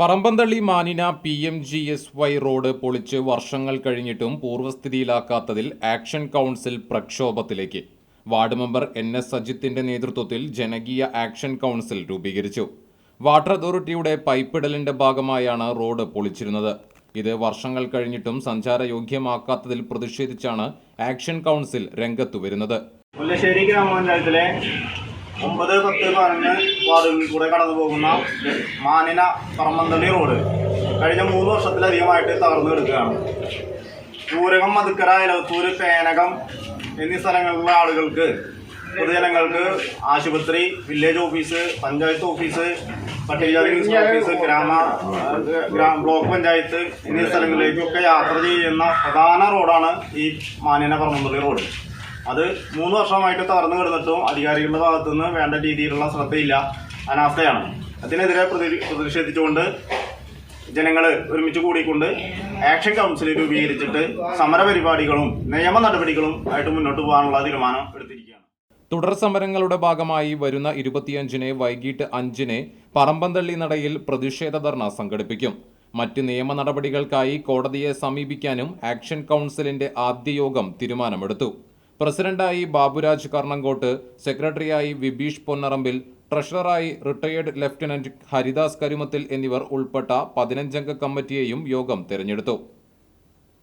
പറമ്പന്തള്ളി മാനിന P M G S Y road പൊളിച്ച് വർഷങ്ങൾ കഴിഞ്ഞിട്ടും പൂർവസ്ഥിതിയിലാക്കാത്തതിൽ ആക്ഷൻ കൗൺസിൽ പ്രക്ഷോഭത്തിലേക്ക്. വാർഡ് മെമ്പർ എൻ എസ് സജിത്തിന്റെ നേതൃത്വത്തിൽ ജനകീയ ആക്ഷൻ കൗൺസിൽ രൂപീകരിച്ചു. വാട്ടർ അതോറിറ്റിയുടെ പൈപ്പിടലിന്റെ ഭാഗമായാണ് റോഡ് പൊളിച്ചിരുന്നത്. ഇത് വർഷങ്ങൾ കഴിഞ്ഞിട്ടും സഞ്ചാരയോഗ്യമാക്കാത്തതിൽ പ്രതിഷേധിച്ചാണ് ആക്ഷൻ കൗൺസിൽ രംഗത്തു വരുന്നത്. മുല്ലശ്ശേരി ഗ്രാമപഞ്ചായത്തിലെ ഒമ്പത് പത്ത് പതിനൊന്ന് വാർഡുകളിൽ കൂടെ കടന്നു പോകുന്ന മാനിന പറമ്പന്തള്ളി റോഡ്. കഴിഞ്ഞ മൂന്ന് വർഷത്തിലധികമായിട്ട് തകർന്നു കിടക്കുകയാണ്. പൂരകം മതുക്കര ഇലവത്തൂര് പേനകം എന്നീ സ്ഥലങ്ങളിലുള്ള ആളുകൾക്ക് പൊതുജനങ്ങൾക്ക് ആശുപത്രി വില്ലേജ് ഓഫീസ് പഞ്ചായത്ത് ഓഫീസ് പട്ടികജാതി ഓഫീസ് ഗ്രാമ ഗ്രാമ ബ്ലോക്ക് പഞ്ചായത്ത് എന്നീ സ്ഥലങ്ങളിലേക്കൊക്കെ യാത്ര ചെയ്യുന്ന പ്രധാന റോഡാണ് ഈ മാനിന പറമ്പന്തള്ളി റോഡ്. അത് മൂന്ന് വർഷമായിട്ട് തകർന്നു കിടന്നിട്ടും അധികാരികളുടെ ഭാഗത്തുനിന്ന് വേണ്ട രീതിയിലുള്ള ശ്രദ്ധയില്ല അനാസ്ഥയാണ്. അതിനെതിരെ പ്രതി- പ്രതിഷേധിച്ചുകൊണ്ട് ജനങ്ങൾ ഒരുമിച്ച് കൂടിക്കൊണ്ട് ആക്ഷൻ കൗൺസിൽ രൂപീകരിച്ചിട്ട് സമരപരിപാടികളും നിയമ നടപടികളും ആയിട്ട് മുന്നോട്ട് പോകാനുള്ള തീരുമാനം എടുത്തിരിക്കുകയാണ്. തുടർ സമരങ്ങളുടെ ഭാഗമായി വരുന്ന ഇരുപത്തിയഞ്ചിന് വൈകിട്ട് അഞ്ചിന് പറമ്പന്തള്ളി നടയിൽ പ്രതിഷേധ ധർണ സംഘടിപ്പിക്കും. മറ്റ് നിയമ നടപടികൾക്കായി കോടതിയെ സമീപിക്കാനും ആക്ഷൻ കൗൺസിലിന്റെ ആദ്യ യോഗം തീരുമാനമെടുത്തു. പ്രസിഡന്റായി ബാബുരാജ് കർണങ്കോട്ട് സെക്രട്ടറിയായി വിബീഷ് പൊന്നറമ്പിൽ ട്രഷററായി റിട്ടയേർഡ് ലഫ്റ്റനന്റ് ഹരിദാസ് കരുമത്തിൽ എന്നിവർ ഉൾപ്പെട്ട പതിനഞ്ചംഗ കമ്മിറ്റിയെയും യോഗം തിരഞ്ഞെടുത്തു.